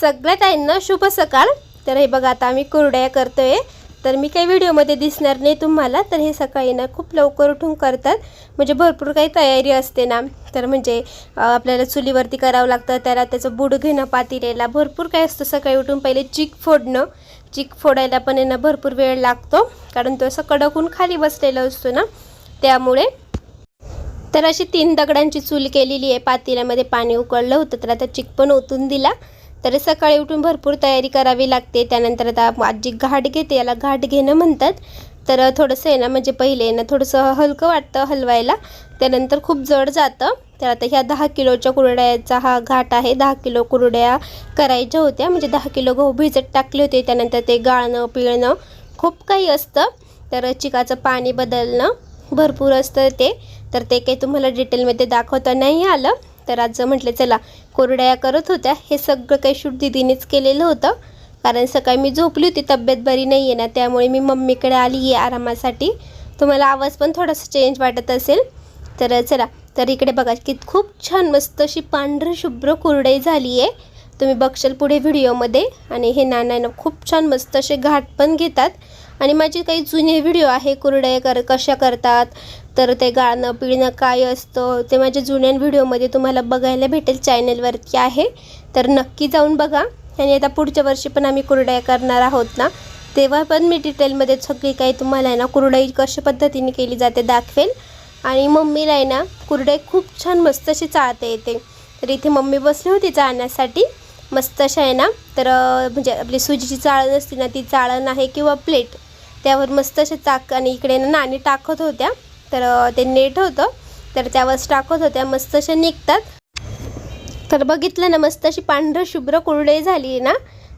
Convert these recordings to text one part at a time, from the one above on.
सगळ्या आहे ना शुभ सकाळ. तर हे बघा आता आम्ही कुरड्या करतोय. तर मी काही व्हिडिओमध्ये दिसणार नाही तुम्हाला तर हे सकाळी ना खूप लवकर उठून करतात. म्हणजे भरपूर काही तयारी असते ना. तर म्हणजे आपल्याला चुलीवरती करावं लागतं त्याला त्याचं बुड घेणं पातिलेला भरपूर काही असतं सकाळी उठून. पहिले चिक फोडणं. चिक फोडायला पण यांना भरपूर वेळ लागतो कारण तो असं कडकून खाली बसलेला असतो ना त्यामुळे. तर अशी तीन दगडांची चूल केलेली आहे. पातेल्यामध्ये पाणी उकळलं होतं तर आता चिक पण ओतून दिला. तर सकाळी उठून भरपूर तयारी करावी लागते. त्यानंतर आता आजी घाट घेते. याला घाट घेणं म्हणतात. तर थोडंसं आहे ना म्हणजे पहिले ना थोडंसं हलकं वाटतं हलवायला. त्यानंतर खूप जड जातं. तर आता ह्या दहा किलोच्या कुरड्याचा हा घाट आहे. दहा किलो कुरड्या करायच्या होत्या. म्हणजे दहा किलो गहू भिजत टाकले होते. त्यानंतर ते गाळणं पिळणं खूप काही असतं. तर चिकाचं पाणी बदलणं भरपूर असतं ते. तर ते काही तुम्हाला डिटेलमध्ये दाखवता नाही आलं. तर आज म्हटलं चला कोरड्या करत होत्या. हे सगळं काही शूट दिदीनेच केलेलं होतं. कारण सकाळी मी झोपली होती तब्येत बरी नाही आहे ना त्यामुळे मी मम्मीकडे आली आहे आरामासाठी. तुम्हाला आवाज पण थोडासा चेंज वाटत असेल. तर चला तर इकडे बघा की खूप छान मस्त अशी पांढर शुभ्र कुरडई झाली आहे तुम्ही बघशाल पुढे व्हिडिओमध्ये आणि हे नाना ना खूप छान मस्त असे घाट पण घेतात. आणि माझे काही जुने व्हिडिओ आहे कुरडया कर कशा करतात तर ते गाळणं पिळणं काय असतं ते माझ्या जुन्या व्हिडिओमध्ये तुम्हाला बघायला भेटेल चॅनलवरती आहे. तर नक्की जाऊन बघा. आणि आता पुढच्या वर्षी पण आम्ही कुरडया करणार आहोत ना तेव्हा पण मी डिटेलमध्ये सगळी काही तुम्हाला आहे ना कुरडई कशा पद्धतीने केली जाते दाखवेल. आणि मम्मीला आहे ना कुरडई खूप छान मस्त अशी चाळता येते. तर इथे मम्मी बसली होती चाळण्यासाठी. मस्त अशा आहे ना तर म्हणजे आपली सुजीची चाळण असते ना ती चाळण आहे किंवा प्लेट त्यावर मस्त असे चाक आणि इकडे ना नाणी टाकत होत्या. तर ते नेट होतं. तर त्यावर टाकत होत्या. मस्त अशा निघतात. तर बघितलं ना मस्त अशी पांढरं शुभ्र कुरडई झाली आहे ना.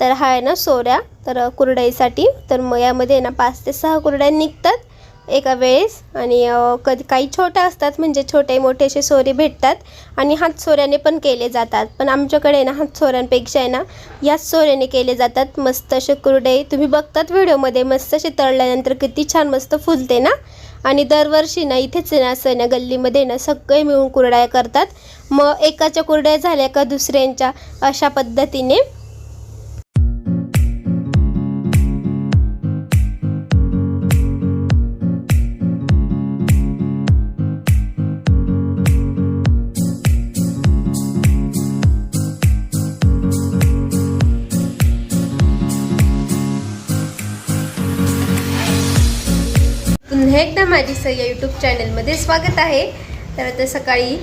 तर हा आहे ना सोऱ्या. तर कुरडईसाठी. तर मग यामध्ये आहे ना पाच ते सहा कुरड्या निघतात. एका वेळेस. आणि कधी काही छोट्या असतात म्हणजे छोटे मोठे असे सोरे भेटतात आणि हातसोऱ्याने पण केले जातात. पण आमच्याकडे ना हातसोऱ्यांपेक्षा आहे ना याच सोऱ्याने केले जातात. मस्त असे कुरडे. तुम्ही बघतात व्हिडिओमध्ये मस्त असे तळल्यानंतर किती छान मस्त फुलते ना? आणि दरवर्षी ना इथेच ना असं ना गल्लीमध्ये ना सगळे मिळून कुरड्या करतात. मग एकाच्या कुरड्या झाल्या का दुसऱ्यांच्या? अशा पद्धतीने. पुन्हा एकदा माझी सह्या यूट्यूब चॅनलमध्ये स्वागत आहे. तर आता सकाळी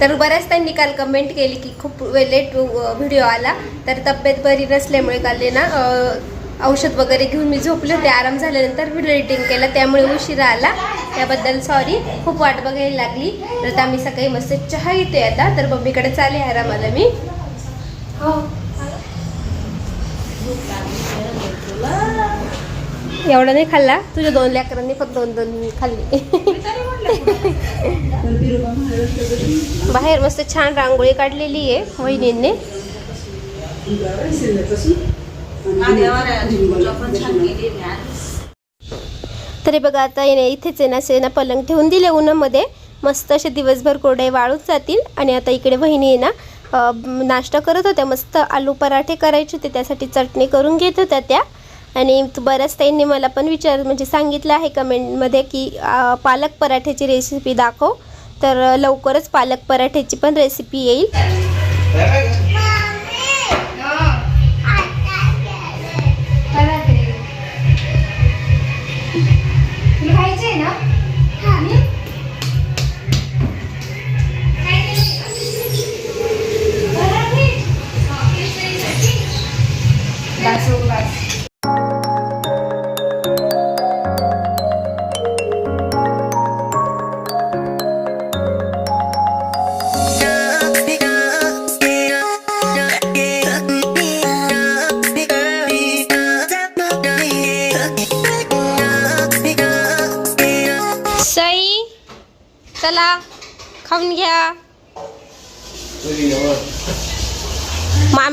तर बऱ्याच त्यांनी काल कमेंट केली की खूप लेट व्हिडिओ आला. तर तब्येत बरी नसल्यामुळे काल ना औषध वगैरे घेऊन मी झोपले होते. आराम झाल्यानंतर व्हिडिओ एडिटिंग केला. त्यामुळे उशिरा आला. त्याबद्दल सॉरी खूप वाट बघायला लागली. तर आता आम्ही सकाळी मस्त चहा येते आता. तर मम्मीकडे चाले आरामाला मी. हो. एवढा नाही खाल्ला. तुझ्या दोन लेकरांनी फक्त दोन दोन खाल्ली. बाहेर मस्त छान रांगोळी काढलेली आहे वहिनींनी. तरी बघा आता येणे इथेच आहे ना असे ना पलंग ठेवून दिले उन्हामध्ये. मस्त असे दिवसभर कोरडे वाळून जातील. आणि आता इकडे वहिनी आहे ना नाश्ता करत होत्या. मस्त आलू पराठे करायचे होते त्यासाठी चटणी करून घेत होत्या त्या. आणि तू बऱ्याच ताईंनी मला पण विचार म्हणजे सांगितलं आहे कमेंटमध्ये की पालक पराठ्याची रेसिपी दाखव. तर लवकरच पालक पराठ्याची पण रेसिपी येईल.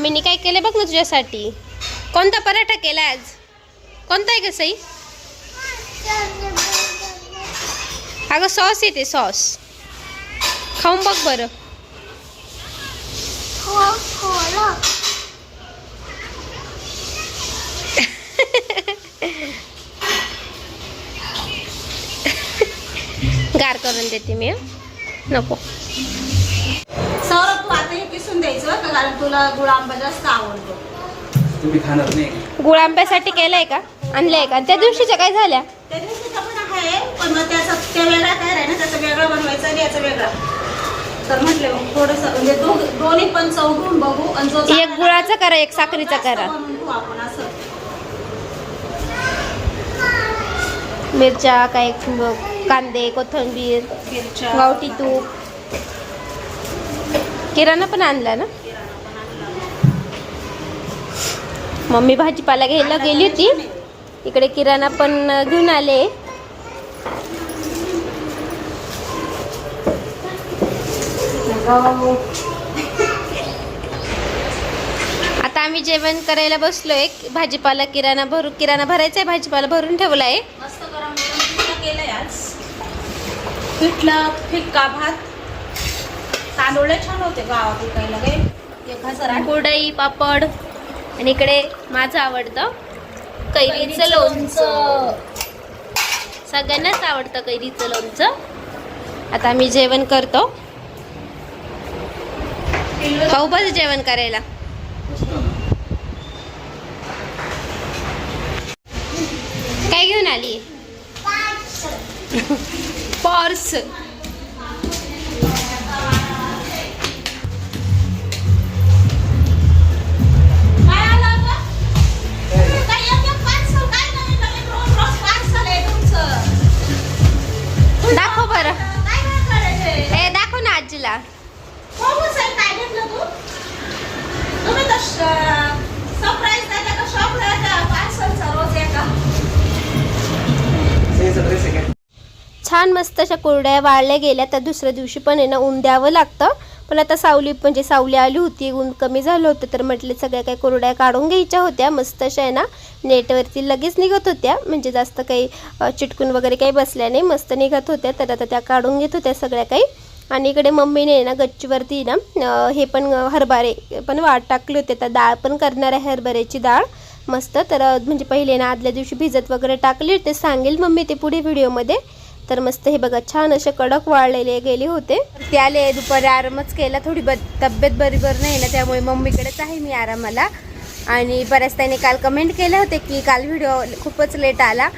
मामीने काय केलं बघ ना तुझ्यासाठी? कोणता पराठा केला आज? कोणता आहे का सई? अगं सॉस येते सॉस. खाऊन बघ बरं. गार करून देते मी नको. किसून द्यायचं का? कारण तुला गुळ आंबा जास्त आवडतो. तुम्ही खाणार नाही. गुळ आंब्यासाठी केलंय का? आणलंय का? त्या दिवशीच्या काय झाल्या? त्या दिवशीचा पण आहे पण मग त्याचा त्या वेगळा तयार आहे ना त्याचा वेगळा बनवायचा आणि याचा वेगळा. तर म्हटले थोडंसं म्हणजे दोघ- दोन्ही पण बघू आणि एक गुळाचा करा एक साखरेचा करा. आपण असं. मिरच्या काय कांदे कोथिंबीर मिरच्या. गावठी तूप. किराणा पण आणला ना? मम्मी भाजीपाला घ्यायला गेली होती. इकडे किराणा पण घेऊन आले. आता आम्ही जेवण करायला बसलोय. भाजीपाला किराणा भरू किराणा भरायचा आहे भाजीपाला भरून ठेवलाय. मस्त गरम केलंय आज. पिठलं फिक्का भात तांदूळ छान होते गावात विकायला कुरडई पापड आणि इकडे माझं आवडतं कैरीचं लोणचं. सगळ्यांनाच आवडतं कैरीचं लोणचं. आता आम्ही जेवण करतो. पाहू बस जेवण करायला. काय घेऊन आली? पॉर्स. काय छान मस्त अशा कुरड्या वाळल्या गेल्या. तर दुसऱ्या दिवशी पण आहे ना ऊन द्यावं लागतं. पण आता सावली म्हणजे सावली आली होती ऊन कमी झालं होतं. तर म्हटले सगळ्या काही कुरड्या काढून घ्यायच्या होत्या. मस्त अशा आहे ना नेटवरती लगेच निघत होत्या. म्हणजे जास्त काही चिटकून वगैरे काही बसल्या नाही. मस्त निघत होत्या. तर आता त्या काढून घेत होत्या सगळ्या काही. आणि इकडे मम्मीने ना गच्चीवरती ना हे पण हरभरे पण वाट टाकले होते. तर डाळ पण करणार आहे हरभऱ्याची डाळ. मस्त. तर म्हणजे पहिले ना आदल्या दिवशी भिजत वगैरे टाकली ते सांगेल मम्मी ते पुढे व्हिडिओमध्ये. तर मस्त हे बघा छान असे कडक वाळलेले गेले होते. ते आले दुपारी आरामच केला. थोडी ब तब्येत बरोबर नाही ना त्यामुळे मम्मीकडेच आहे मी आरामाला. आणि बऱ्याच त्याने काल कमेंट केले होते की काल व्हिडिओ खूपच लेट आला.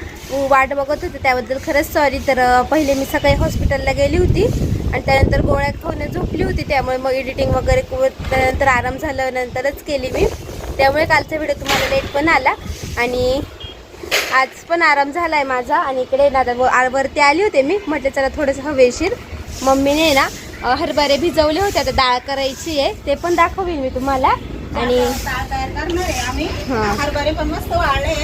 वाट बघत होते त्याबद्दल. खरंच सॉरी तर पहिले मी सकाळी हॉस्पिटलला गेली होती. आणि त्यानंतर गोळ्या खाऊन झोपली होती त्यामुळे मग एडिटिंग वगैरे त्यानंतर आराम झालं नंतरच केली मी. त्यामुळे कालचा व्हिडिओ तुम्हाला लेट पण आला आणि आज पण आराम झाला आहे माझा आणि इकडे ना वरती आली होते मी. म्हटलं चला थोडंसं हवेशीर. मम्मीने ना हरभरे भिजवले होते आता डाळ करायची आहे ते पण दाखवेल मी तुम्हाला. आणि डाळ तयार करणार आहे आम्ही. हरभरे पण मस्त वाळले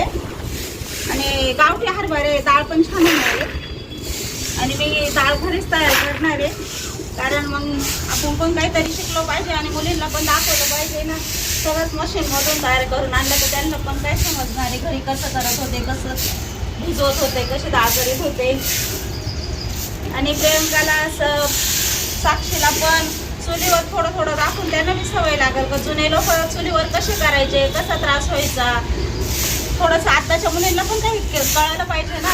आणि गावठी हरभरे डाळ पण छान होणार आहे. आणि मी डाळ घरीच तयार करणार आहे. कारण मग आपण पण काहीतरी शिकलो पाहिजे आणि मुलींना पण दाखवलं पाहिजे ना. सगळंच मशीनमधून तयार करून आणलं तर त्यांना पण काय समजणार आहे? घरी कसं करत होते कसं भिजवत होते कसे डाळ करीत होते. आणि प्रियंकाला असं साक्षीला पण चुलीवर थोडं थोडं दाखवून त्यांना बी सवय लागेल का? जुने लोक चुलीवर कसे करायचे? कसा त्रास व्हायचा? थोडंसं आत्ताच्या मुलींना पण काही कळायला पाहिजे ना.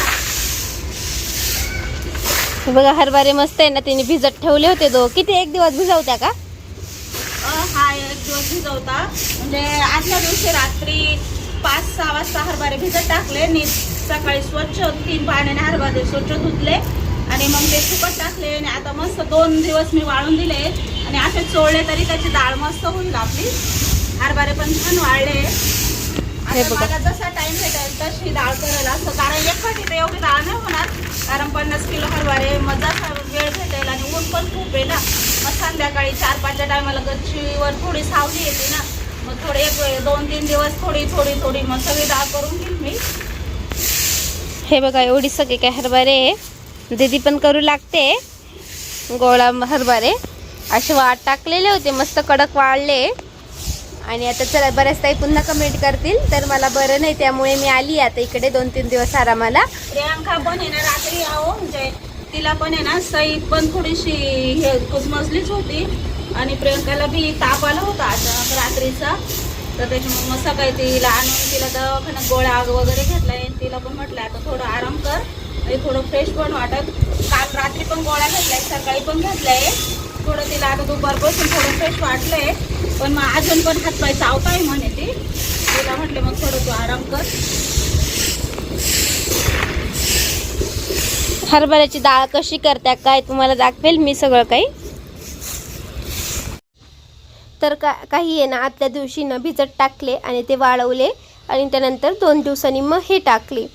बघा हरभरे मस्त आहे ना तिने भिजत ठेवले होते दो किती एक दिवस भिजवत्या का? हा एक दिवस भिजवता. म्हणजे आदल्या दिवशी रात्री पाच सहा वाजता हरभरे भिजत टाकले. नी सकाळी स्वच्छ तीन पाण्याने हरभरे स्वच्छ धुतले. आणि मग ते सुकत टाकले. आणि आता मस्त दोन दिवस मी वाळून दिले. आणि असे चोळले तरी त्याची डाळ मस्त होईल आपली. हरभरे पण छान वाळले. हे बघा. मला जसा टाइम भेटेल तशी डाळ करेल असं. कारण एकटी तर एवढी डाळ नाही होणार. कारण पन्नास किलो हरभरे मग जसा वेळ भेटेल आणि ऊन पण खूप आहे ना मग संध्याकाळी चार पाचच्या टायमाला गच्चीवर थोडी सावली येते ना. मग थोडे एक दोन तीन दिवस थोडी थोडी थोडी मग सगळी डाळ करून घेईल मी. हे बघा एवढी सगळे काय हरभरे. दीदी पण करू लागते. गोळा हरभरे. असे वाट टाकलेले होते मस्त कडक वाळले. आणि आता चला बऱ्याच ताई पुन्हा कमेंट करतील तर मला बरं नाही त्यामुळे मी आली आता इकडे दोन तीन दिवस आरामाला. प्रियांका पण आहे ना रात्री आहो म्हणजे तिला पण आहे ना सई पण थोडीशी हे कुजमजलीच होती. आणि प्रियंकाला बी ताप आला होता अचानक रात्रीचा. तर त्याच्यामुळे मग सकाळी तिला आणून तिला दवाखान्यात गोळ्या वगैरे घेतलाय. तिला पण म्हटलं आता थोडं आराम कर आणि थोडं फ्रेश पण वाटत काल रात्री पण गोळ्या घेतलाय सकाळी पण घेतलाय. थोडं तिला आता दुपारपासून थोडं फ्रेश वाटलंय. पण मग अजून पण हातपाय चावताय म्हणे ती. तिला म्हटलं मग थोडं तू आराम कर. हरभऱ्याची डाळ कशी करत्या काय तुम्हाला दाखवेल मी सगळं काही. तर का काही आहे ना आतल्या दिवशी ना भिजत टाकले आणि ते वाळवले आणि त्यानंतर दोन दिवसांनी मग हे टाकले.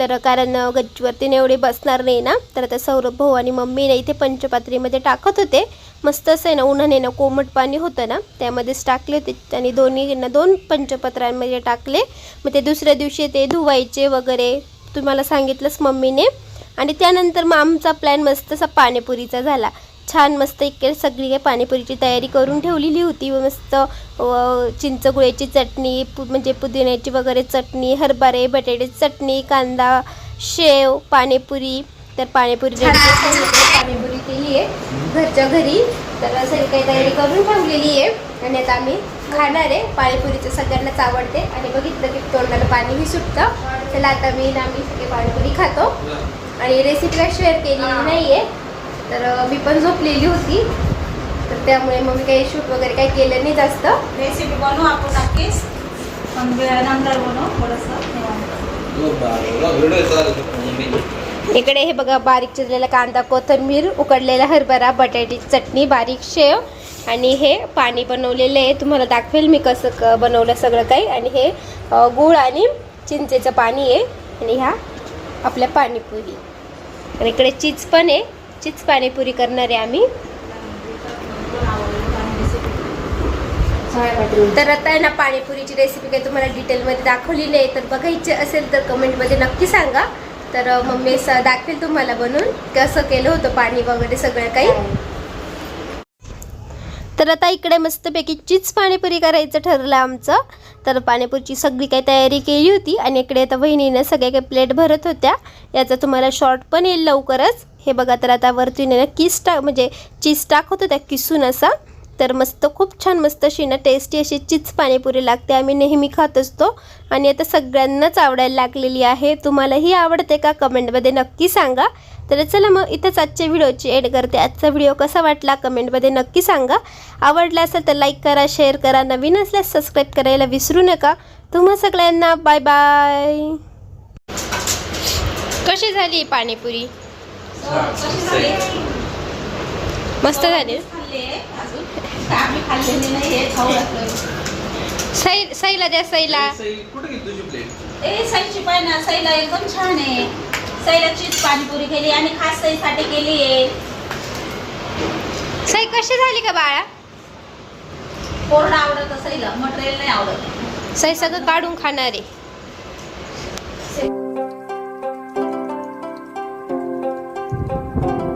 तर कारण गच्चीवरती ना एवढे बसणार नाही ना. तर आता सौरभ भाऊ आणि मम्मी ना इथे पंचपात्रीमध्ये टाकत होते. मस्त असं आहे ना उन्हाने ना कोमट पाणी होतं ना. त्यामध्येच टाकले होते आणि दोन्ही ना दोन पंचपत्रांमध्ये टाकले. मग ते दुसऱ्या दिवशी ते धुवायचे वगैरे तुम्हाला सांगितलंच मम्मीने. आणि त्यानंतर मग आमचा प्लॅन मस्त असा पाणीपुरीचा झाला. छान मस्त इकडे सगळी काही पाणीपुरीची तयारी करून ठेवलेली होती. व मस्त चिंचगुळ्याची चटणी पु म्हणजे पुदिन्याची वगैरे चटणी हरभरे बटाट्याची चटणी कांदा शेव पाणीपुरी. तर पाणीपुरी. पाणीपुरी केली आहे. घरच्या घरी तर सगळी काही तयारी करून ठेवलेली आहे. आणि आता आम्ही खाणार आहे. पाणीपुरीचं सगळ्यांनाच आवडते. आणि बघितलं की तोंडाला पाणीही सुटतं. चला आता मी आम्ही सगळे पाणीपुरी खातो. आणि रेसिपी काय शेअर केलेली नाही आहे तर मी पण झोपलेली होती. तर त्यामुळे मग मी काही शूट वगैरे काही केलं नाही जास्त. रेसिपी बनवू आपण नक्कीच पण वेळ नंतर बनवू थोडंसं. इकडे हे बघा बारीक चिरलेला कांदा कोथिंबीर उकडलेला हरभरा बटाट्याची चटणी बारीक शेव आणि हे पाणी बनवलेलं आहे. तुम्हाला दाखवेल मी कसं क बनवलं सगळं काही. आणि हे अ, गूळ आणि चिंचेचं पाणी आहे. आणि ह्या आपल्या पाणीपुरी. आणि इकडे चीज पण आहे. चीज पाणीपुरी करणार आहे आम्ही. तर आता आहे ना पाणीपुरीची रेसिपी काही तुम्हाला डिटेलमध्ये दाखवली नाही तर बघायची असेल तर कमेंटमध्ये नक्की सांगा. तर मम्मी दाखवेल तुम्हाला बनवून कसं केलं होतं पाणी वगैरे सगळं काही. तर आता इकडे मस्तपैकी चीज पाणीपुरी करायचं ठरलं आमचं. तर पाणीपुरीची सगळी काही तयारी केली होती आणि इकडे आता वहिनीनं सगळ्या काही प्लेट भरत होत्या. याचा तुम्हाला शॉर्ट पण येईल लवकरच हे बघा तर आता वरती ना किस टाक म्हणजे चीज टाकत होत्या किसून असा. तर मस्त खूप छान मस्त अशी ना टेस्टी अशी चीज पाणीपुरी लागते. आम्ही नेहमी खात असतो. आणि आता सगळ्यांनाच आवडायला लागलेली आहे. तुम्हालाही आवडते का? कमेंटमध्ये नक्की सांगा. तर चला मग इथंच आजच्या व्हिडिओची एड करते. आजचा व्हिडिओ कसा वाटला? कमेंटमध्ये नक्की सांगा. आवडला असेल तर लाईक करा शेअर करा. नवीन असल्यास सबस्क्राईब करायला विसरू नका. तुम्हा सगळ्यांना बाय बाय कशी झाली पाणीपुरी? मस्त झाली. खाल्ले अजून. आम्ही खाल्लेली नाही हे खाऊ घातलं सै सैला द्या सैला कुठे गेली तुझी प्लेट ए सईची पाय ना सईला एकदम छान आहे. सईला चीज पाणीपुरी केली आणि खास सईसाठी केली आहे सई कशी झाली का बाळा? कोरडा आवडत सईला मटेरियल नाही आवडत. सई सगळं काढून खाणार आहे.